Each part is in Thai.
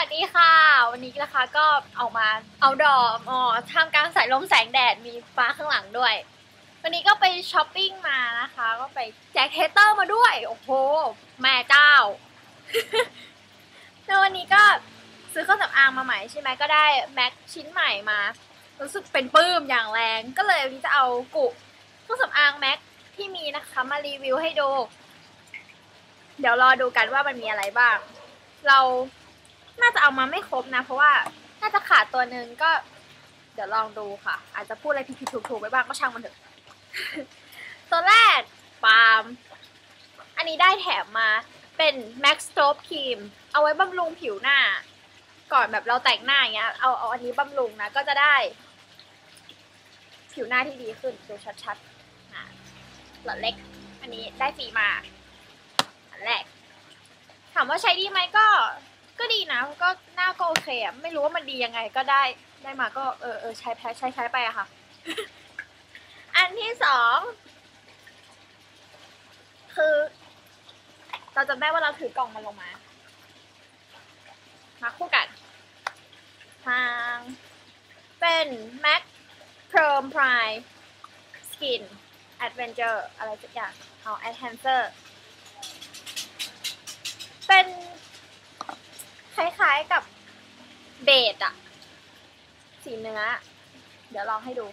วัสดีค่ะ วันนี้นะคะก็ออกมาเอาดอกอ๋อท่ามกลางสายลมแสงแดดมีฟ้าข้างหลังด้วย วันนี้ก็ไปช้อปปิ้งมานะคะ ก็ไปแจกเทสเตอร์มาด้วย โอ้โห แม่เจ้าแล้ววันนี้ก็ซื้อเครื่องสำอางมาใหม่ใช่ไหมก็ได้แม็กชิ้นใหม่มา รู้สึกเป็นปลื้มอย่างแรงก็เลยวันนี้จะเอากุเครื่องสำอางแม็กที่มีนะคะมารีวิวให้ดู เดี๋ยวรอดูกันว่ามันมีอะไรบ้าง เรา น่าจะเอามาไม่ครบนะ เพราะว่าน่าจะขาดตัวหนึ่งก็ เดี๋ยวลองดูค่ะ อาจจะพูดอะไรผิดๆถูกๆไปบ้างก็ช่างมันเถอะตัวแรกปาล์มอันนี้ได้แถมมาเป็น Max Strobe Cream เอาไว้บำรุงผิวหน้า ก่อนแบบเราแต่งหน้าอย่างเงี้ยเอาเอาอันนี้บำรุงนะ ก็จะได้ ผิวหน้าที่ดีขึ้นดูชัดๆนะหลอดเล็ก อันนี้ได้ฟรีมาอันแรก ถามว่าใช้ดีไหมก็ ก็ดีนะก็หน้าก็โอเคอะไม่รู้ว่ามันดียังไงก็ได้ได้มาก็เออเออใช้แพ้ใช้ใช้ไปอะค่ะ อันที่สองคือเราจำได้ว่าเราถือกล่องมันลงมา มาคู่กันทางเป็น Mac Perm Prime Skin Adventure อะไรสักอย่างเอา Enhancer เป็น ล้ายๆกับเบดอะสีเนื้อ เดี๋ยวลองให้ดู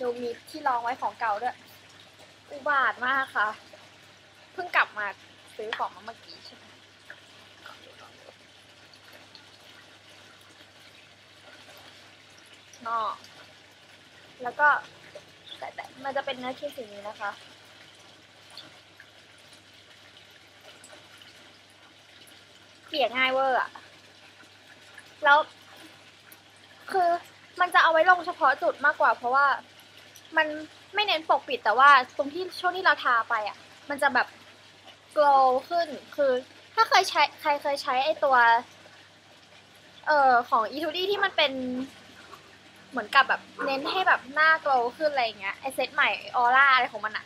ดูมีที่รองไว้ของเก่าด้วย อุบาทมากค่ะ เพิ่งกลับมาซื้อของมาเมื่อกี้ใช่ไหมนอก แล้วก็แต่แต่มันจะเป็นเนื้อครีมสีนี้นะคะ เปลี่ยนง่ายเวอร์อะ แล้ว คือมันจะเอาไว้ลงเฉพาะจุดมากกว่า เพราะว่ามันไม่เน้นปกปิดแต่ว่าตรงที่ช่วงที่เราทาไปอะ มันจะแบบ glow ขึ้น คือ ถ้าเคยใช้ใครเคยใช้ไอตัว เอ่อของ e 2 d ที่มันเป็นเหมือนกับแบบเน้นให้แบบหน้า glow ขึ้นอะไรเงี้ยไอเซตใหม่ออร่าอะไรของมันอะ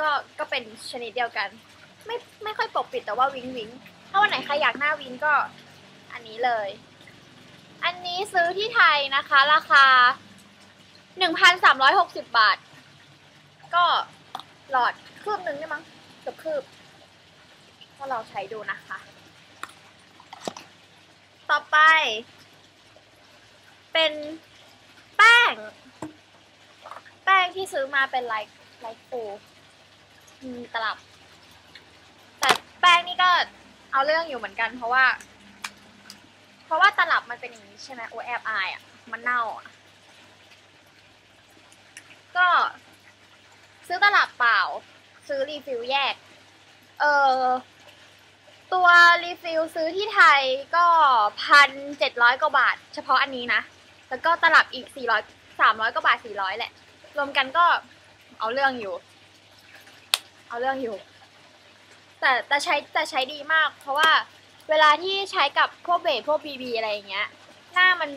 ก็ก็เป็นชนิดเดียวกัน ไม่ไม่ค่อยปกปิดแต่ว่าวิงวิงถ้าวันไหนใครอยากหน้าวินก็อันนี้เลย อันนี้ซื้อที่ไทยนะคะ ราคา 1,360 บาท ก็หลอดคืบหนึ่งได้มั้งเกือบคืบก็ลองใช้ดูนะคะ ต่อไป เป็นแป้ง แป้งที่ซื้อมาเป็นไลท์ไลท์ฟูมีตลับ แต่แป้งนี่ก็เอาเรื่องอยู่เหมือนกันเพราะว่า เพราะว่าตลับมันเป็นอย่างนี้ใช่ไหมโอแอบอายอะ มันเน่าอะ ก็ซื้อตลับเปล่า ซื้อรีฟิลแยก เออตัวรีฟิลซื้อที่ไทยก็พันเจ็ดร้อยกว่าบาท เฉพาะอันนี้นะ แล้วก็ตลับอีกสี่ร้อยสามร้อยกว่าบาทสี่ร้อยแหละ รวมกันก็เอาเรื่องอยู่ เอาเรื่องอยู่ แต่แต่ใช้แต่ใช้ดีมาก เพราะว่า เวลาที่ใช้กับพวกเบสพวกบีบีอะไรอย่างเงี้ย หน้ามัน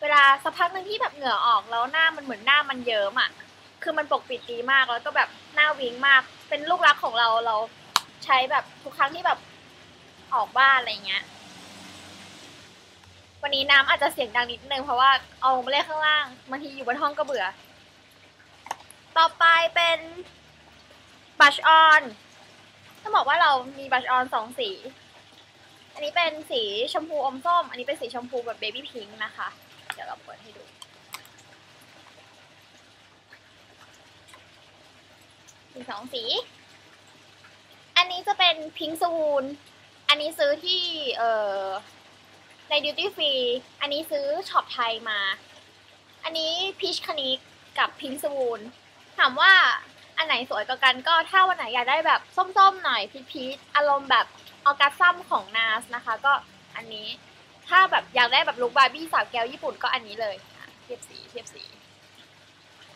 เวลาสักพักหนึ่งที่แบบเหงื่อออกแล้วหน้ามันเหมือนหน้ามันเยิ้มอะ คือมันปกปิดดีมากแล้วก็แบบหน้าวิงมาก เป็นลูกรักของเราเราใช้แบบทุกครั้งที่แบบออกบ้านอะไรเงี้ย วันนี้น้ำอาจจะเสียงดังนิดนึงเพราะว่าเอามาเล่นข้างล่างบางทีอยู่บนห้องก็เบื่อ ต่อไปเป็นบัชออนต้องบอกว่าเรามีบัชออนสองสี อันนี้เป็นสีชมพูอมส้ม อันนี้เป็นสีชมพูแบบเบบี้พิงค์นะคะ เดี๋ยวเราเปิดให้ดูมีสองสี อันนี้จะเป็นพิง k ์ w วูนอันนี้ซื้อที่เอ่อในดิวตี้ฟรี อันนี้ซื้อช็อปไทยมา อันนี้พีชคานิกกับพิง k ์ w วูนถามว่าอันไหนสวยกว่ากันก็ถ้าวันไหนอยากได้แบบส้มๆหน่อยพีชๆอารมณ์แบบ ออกัสซัมของนาสนะคะ ก็อันนี้ถ้าแบบอยากได้แบบลุคบาร์บี้สาวแก้วญี่ปุ่นก็อันนี้เลยเทียบสีเทียบสี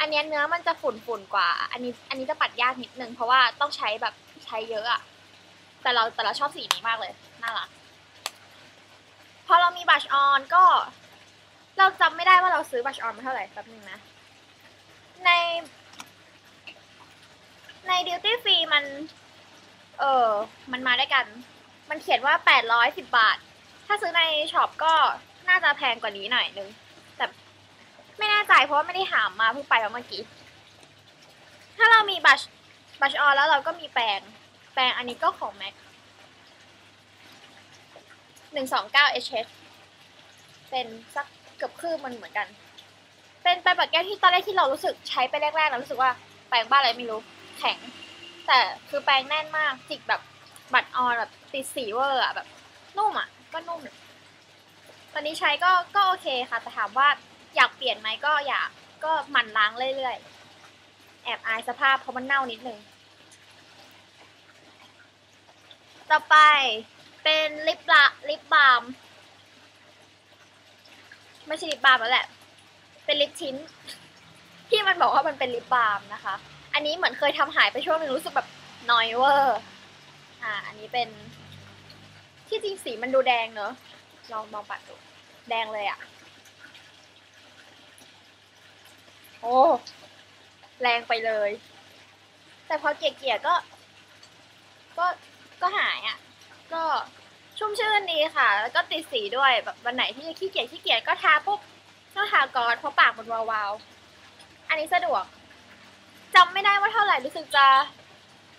อันนี้เนื้อมันจะฝุ่นฝุ่นกว่า อันนี้อันนี้จะปัดยากนิดนึงเพราะว่าต้องใช้แบบใช้เยอะอะแต่เราแต่เราชอบสีนี้มากเลยน่ารักพอเรามีบัชออนก็ เราจำไม่ได้ว่าเราซื้อบัชออนมาเท่าไหร่แป๊บนึงนะ ใน ในดิวตี้ฟรีมัน เออมันมาด้วยกัน มันเขียนว่าแปดร้อยสิบบาท ถ้าซื้อในช็อปก็น่าจะแพงกว่านี้หน่อยนึง แต่ไม่แน่ใจเพราะว่าไม่ได้หามมาเพิ่งไปเมื่อกี้ ถ้าเรามีบัชบัชออนแล้วเราก็มีแปรงแปรงอันนี้ก็ของแม็กหนึ่งสองเก้า HH เป็นสักเกือบครึ่งมันเหมือนกัน เป็นแปรงปัดแก้วที่ตอนแรกที่เรารู้สึกใช้ไปแรกๆเรารู้สึกว่าแปรงบ้านอะไรไม่รู้แข็ง แต่คือแปรงแน่นมากจิกแบบ บัตรออนแบบติดสีเวอร์อะแบบนุ่มอะก็นุ่ม ตอนนี้ใช้ก็ก็โอเคค่ะ แต่ถามว่าอยากเปลี่ยนไหมก็อยากก็หมั่นล้างเรื่อยๆ แอบอายสภาพเพราะมันเน่านิดนึง ต่อไปเป็นลิปละลิปบาล์มไม่ใช่ลิปบาล์มแล้วแหละ เป็นลิปชิ้น ที่มันบอกว่ามันเป็นลิปบาล์มนะคะ อันนี้เหมือนเคยทำหายไปช่วงหนึงรู้สึกแบบนอยเวอร์ อ่าอันนี้เป็น ที่จริงสีมันดูแดงเนอะลองมองปัดดู แดงเลยอะ่ะ โอ้ แรงไปเลย แต่พอเกลี่ยก็ ก็ก็หายอะ่ะ ก็ชุ่มชื่นดีค่ะ แล้วก็ติดสีด้วยแบบวันไหนที่ขี้เกียจขี้เกียจก็ทาปุ๊บก็ทากอดเพราะปากมันวาวๆอันนี้สะดวกจำไม่ได้ว่าเท่าไหร่รู้สึกจะ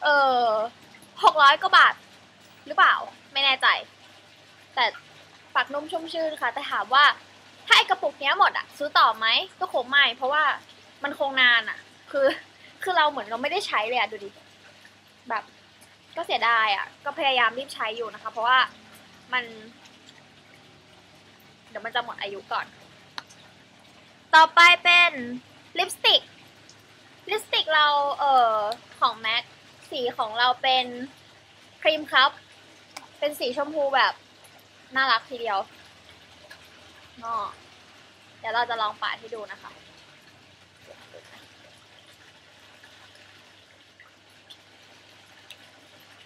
เออ หกร้อยกว่าบาทหรือเปล่า ไม่แน่ใจ แต่ปากนุ่มชุ่มชื่นค่ะ แต่ถามว่าถ้าไอกระปุกเนี้ยหมดอะซื้อต่อไหมก็คงไม่ เพราะว่ามันคงนานอะคือคือเราเหมือนเราไม่ได้ใช้เลยอะดูดิแบบก็เสียดายอะก็พยายามรีบใช้อยู่นะคะ เพราะว่ามัน เดี๋ยวมันจะหมดอายุก่อน ต่อไปเป็นลิปสติกลิปสติกเราเอ่อของแม็ก สีของเราเป็นครีมครับ เป็นสีชมพูแบบน่ารักทีเดียวก็เดี๋ยวเราจะลองปาดให้ดูนะคะ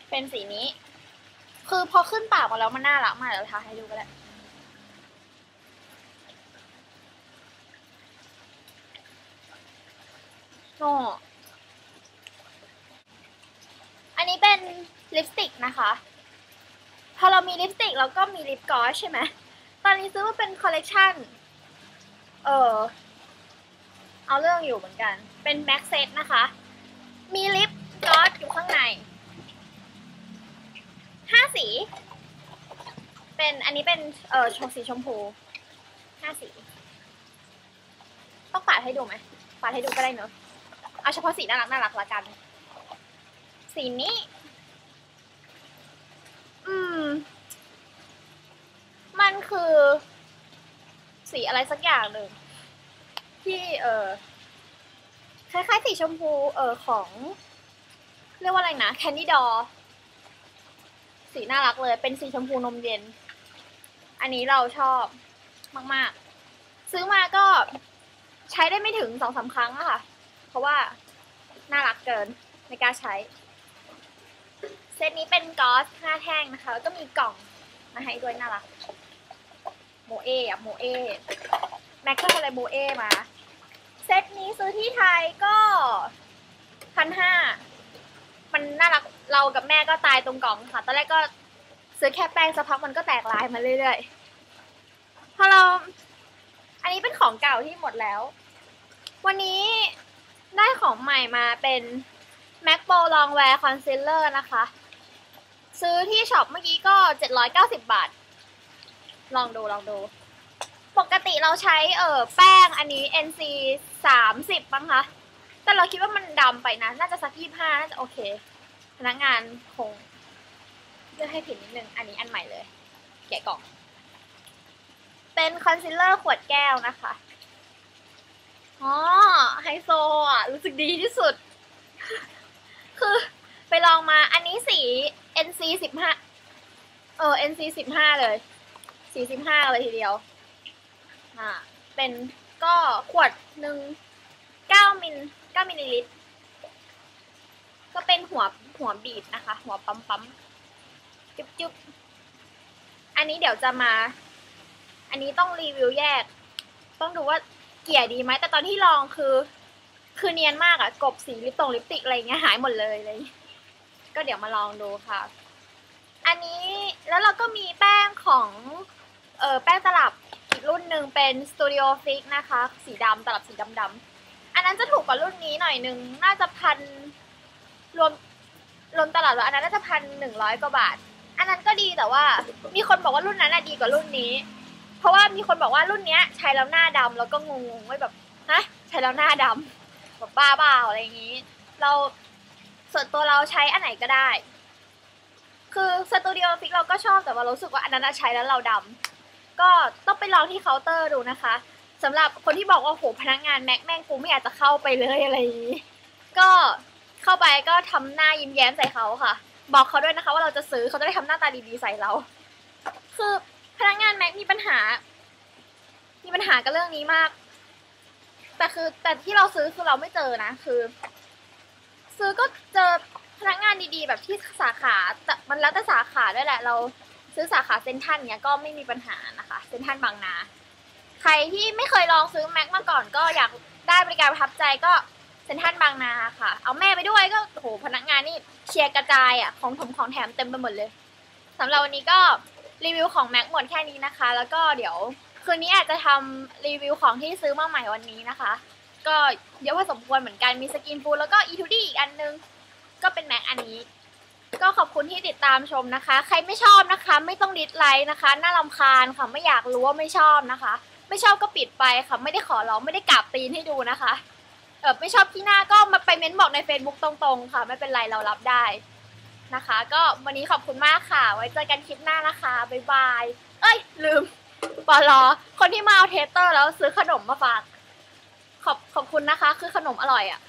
เป็นสีนี้ คือพอขึ้นปากมาแล้วมันน่ารักมากเดี๋ยวทาให้ดูก็ได้โน่อันนี้เป็น ลิปสติกนะคะ พอเรามีลิปสติกเราก็มีลิปกลอสใช่ไหมตอนนี้ซื้อมาเป็นคอลเลกชันเออเอาเรื่องอยู่เหมือนกัน เป็นแม็กเซตนะคะ มีลิปกลอสอยู่ข้างในห้าสี เป็นอันนี้เป็นเออชมสีชมพูห้าสี ต้องปาดให้ดูไหมปาดให้ดูก็ได้เนอะเอาเฉพาะสีน่ารักน่ารักละกัน สีนี้ อืม มันคือ สีอะไรสักอย่างหนึ่ง ที่เออคล้ายๆสีชมพู เออของ เรียกว่าอะไรนะแคนดี้ดอสีน่ารักเลย เป็นสีชมพูนมเย็น อันนี้เราชอบมาก ๆ ซื้อมาก็ใช้ได้ไม่ถึงสองสาครั้งอะค่ะ เพราะว่าน่ารักเกินไม่กล้าใช้ เซตนี้เป็นกอสห้าแท่งนะคะ แล้วก็มีกล่องมาให้ด้วยน่ารักโมเออะโมเอแม็กก็อะไรโมเอมา เซตนี้ซื้อที่ไทยก็พันห้ามันน่ารักเรากับแม่ก็ตายตรงกล่องค่ะ ตอนแรกก็ซื้อแค่แป้งสักพักมันก็แตกลายมาเรื่อยๆพอเรา อันนี้เป็นของเก่าที่หมดแล้ว วันนี้ได้ของใหม่มาเป็น MAC Pro Longwear Concealer นะคะ ซื้อที่ช็อปเมื่อกี้ก็ 790 บาท ลองดูลองดู ปกติเราใช้เออแป้งอันนี้ NC 30บ้างคะ แต่เราคิดว่ามันดำไปนะ น่าจะสักยี่ห้าน่าจะโอเค พนักงานคงเลือกให้ผิดนิดนึง อันนี้อันใหม่เลย แกะกล่อง เป็นคอนซีลเลอร์ขวดแก้วนะคะ อ๋อ ไฮโซอะ รู้สึกดีที่สุด คือไปลองมา อันนี้สี NC สิบห้าเออ NC สิบห้าเลยสี่สิบห้าเลยทีเดียวอ่าเป็นก็ขวดหนึ่งเก้ามิลเก้ามิลลิลิตร ก็เป็นหัวหัวบีบนะคะ หัวปั๊มปั๊มจุ๊บจุ๊บอันนี้เดี๋ยวจะมา อันนี้ต้องรีวิวแยก ต้องดูว่าเกลี่ยดีไหมแต่ตอนที่ลองคือ คือเนียนมากอะกบสีลิปตรงลิปติกอะไรเงี้ยหายหมดเลยเลย ก็เดี๋ยวมาลองดูค่ะ อันนี้แล้วเราก็มีแป้งของเออแป้งตลับอีกรุ่นหนึ่งเป็น Studio Fix นะคะ สีดำตลับสีดำดำๆอันนั้นจะถูกกว่ารุ่นนี้หน่อยนึง น่าจะพันรวมรวมตลับแล้วอันนั้นน่าจะพันหนึ่งร้อยกว่าบาท อันนั้นก็ดีแต่ว่ามีคนบอกว่ารุ่นนั้นน่ะดีกว่ารุ่นนี้ เพราะว่ามีคนบอกว่ารุ่นเนี้ยใช้แล้วหน้าดำแล้วก็งงๆไว้แบบฮะใช้แล้วหน้าดำแบบบ้าเปล่าอะไรอย่างนี้ เรา ส่วนตัวเราใช้อันไหนก็ได้ คือสตูดิโอฟิกเราก็ชอบแต่ว่ารู้สึกว่าอันนั้นใช้แล้วเราดำก็ต้องไปลองที่เคาน์เตอร์ดูนะคะสำหรับคนที่บอกว่าโหพนักงานแม็กแม่งกูไม่อยากจะเข้าไปเลยอะไรอย่างนี้ ก็เข้าไปก็ทำหน้ายิ้มแย้มใส่เขาค่ะ บอกเขาด้วยนะคะว่าเราจะซื้อเขาจะได้ทำหน้าตาดีๆใส่เรา คือพนักงานแม็กมีปัญหา มีปัญหากับเรื่องนี้มาก แต่คือแต่ที่เราซื้อคือเราไม่เจอนะ คือ ซื้อก็เจอพนักงานดีๆ แบบที่สาขาแต่มันแล้วแต่สาขาด้วยแหละ เราซื้อสาขาเซ็นทรัลเนี้ยก็ไม่มีปัญหานะคะเซ็นทรัลบางนา ใครที่ไม่เคยลองซื้อแม็กมาก่อนก็อยากได้บริการประทับใจก็เซ็นทรัลบางนาค่ะ เอาแม่ไปด้วยก็โอ้โหพนักงานนี่เชียร์กระจายอะของถมของแถมเต็มไปหมดเลยสำหรับวันนี้ก็รีวิวของแม็กหมดแค่นี้นะคะ แล้วก็เดี๋ยวคืนนี้อาจจะทำรีวิวของที่ซื้อมาใหม่วันนี้นะคะ ก็เยอะพอสมควรเหมือนกันมีสกินฟูดแล้วก็อีทูดี้อีกอันนึง ก็เป็นแม็กอันนี้ ก็ขอบคุณที่ติดตามชมนะคะ ใครไม่ชอบนะคะ ไม่ต้องดิสไลค์นะคะ น่ารำคาญค่ะไม่อยากรู้ว่าไม่ชอบนะคะ ไม่ชอบก็ปิดไปค่ะ ไม่ได้ขอร้องไม่ได้กราบตีนให้ดูนะคะเออไม่ชอบที่หน้าก็มาไปเม้นบอกใน Facebook ตรงๆ ค่ะ ไม่เป็นไรเรารับได้นะคะ ก็วันนี้ขอบคุณมากค่ะ ไว้เจอกันคลิปหน้านะคะบ๊ายบาย เอ้ยลืมปอลอคนที่มาเอาเทสเตอร์แล้วซื้อขนมมาฝาก ขอบขอบคุณนะคะ คือขนมอร่อยอะ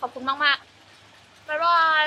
ขอบคุณมากๆบ๊ายบาย